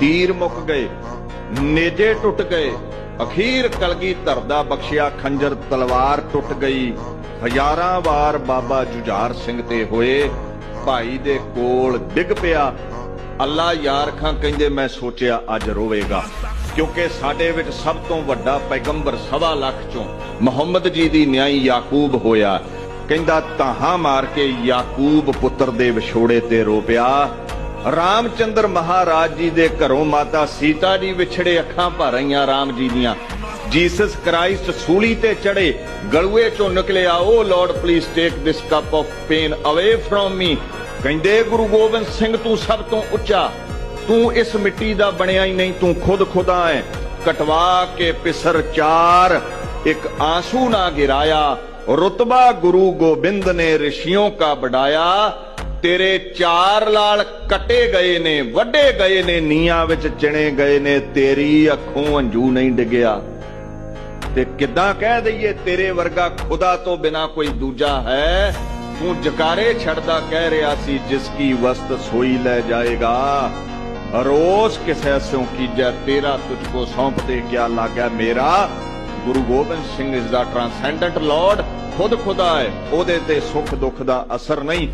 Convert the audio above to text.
ਤੀਰ ਮੁੱਕ ਗਏ, ਨੇਜੇ ਟੁੱਟ ਗਏ, ਅਖੀਰ ਕਲਗੀ ਧਰਦਾ ਬਖਸ਼ਿਆ ਖੰਜਰ ਤਲਵਾਰ ਟੁੱਟ ਗਈ। ਹਜ਼ਾਰਾਂ ਵਾਰ ਬਾਬਾ ਜੁਝਾਰ ਸਿੰਘ ਤੇ ਹੋਏ, ਭਾਈ ਦੇ ਕੋਲ ਡਿੱਗ ਪਿਆ। ਅੱਲਾ ਯਾਰ ਖਾਂ ਕਹਿੰਦੇ, ਮੈਂ ਸੋਚਿਆ ਅੱਜ ਰੋਵੇਗਾ, ਕਿਉਂਕਿ ਸਾਡੇ ਵਿੱਚ ਸਭ ਤੋਂ ਵੱਡਾ ਪੈਗੰਬਰ ਸਵਾ ਲੱਖ ਚੋਂ ਮੁਹੰਮਦ ਜੀ ਦੀ ਨਿਆਈ ਯਾਕੂਬ ਹੋਇਆ। ਕਹਿੰਦਾ, ਤਾਹਾਂ ਮਾਰ ਕੇ ਯਾਕੂਬ ਪੁੱਤਰ ਦੇ ਵਿਛੋੜੇ ਤੇ ਰੋ ਪਿਆ ਰਾਮਚੰਦਰ ਮਹਾਰਾਜ ਜੀ ਦੇ ਘਰੋਂ ਮਾਤਾ ਸੀਤਾ ਜੀ ਵਿਛੜੇ ਅੱਖਾਂ ਭਰ ਰਹੀਆਂ ਰਾਮ ਜੀ ਦੀਆਂ। ਜੀਸਸ ਕ੍ਰਾਈਸਟ ਸੂਲੀ ਤੇ ਚੜੇ ਗਲੂਏ ਚੋਂ ਨਿਕਲਿਆ ਉਹ lord please take this cup of pain away from me ਕਹਿੰਦੇ, ਗੁਰੂ ਗੋਬਿੰਦ ਸਿੰਘ, ਤੂੰ ਸਭ ਤੋਂ ਉੱਚਾ। ਤੂੰ ਇਸ ਮਿੱਟੀ ਦਾ ਬਣਿਆ ਹੀ ਨਹੀਂ, ਤੂੰ ਖੁਦ ਖੁਦਾ ਹੈ ਕਟਵਾ ਕੇ ਪਿਸਰ ਚਾਰ, ਇੱਕ ਆਂਸੂ ਨਾ ਗਿਰਾਇਆ। ਰਤਬਾ ਗੁਰੂ ਗੋਬਿੰਦ ਨੇ ਰਿਸ਼ੀਆਂ ਕਾ ਬੜਾਇਆ ਤੇਰੇ ਚਾਰ ਲਾਲ ਕੱਟੇ ਗਏ ਨੇ, ਵੱਡੇ ਗਏ ਨੇ ਨੀਆਂ ਵਿੱਚ ਚਿਣੇ ਗਏ ਨੇ, ਤੇਰੀ ਅੱਖੋਂ ਅੰਜੂ ਨਹੀਂ ਡਿੱਗਿਆ। ਤੇ ਕਿੱਦਾਂ ਕਹਿ ਦਈਏ ਤੇਰੇ ਵਰਗਾ ਖੁਦਾ ਤੋਂ ਬਿਨਾ ਕੋਈ ਦੂਜਾ ਹੈ? ਤੂੰ ਜਕਾਰੇ ਛੱਡਦਾ ਕਹਿ ਰਿਹਾ ਸੀ, ਜਿਸ ਕੀ ਵਸਤ ਸੋਈ ਲੈ ਜਾਏਗਾ। ਰੋਜ਼ ਕਿਸੇ ਸਿਉ ਕੀਜੈ, ਤੇਰਾ ਤੁਝ ਕੋ ਸੌਂਪ ਦੇ ਕਿਆ ਲਾਗਾ ਮੇਰਾ? ਗੁਰੂ ਗੋਬਿੰਦ ਸਿੰਘ ਇਸ ਦਾ ਟ੍ਰਾਂਸੈਂਡੈਂਟ ਲਾਰਡ ਖੁਦ ਖੁਦਾ ਹੈ ਉਹਦੇ ਤੇ ਸੁੱਖ ਦੁੱਖ ਦਾ ਅਸਰ ਨਹੀਂ।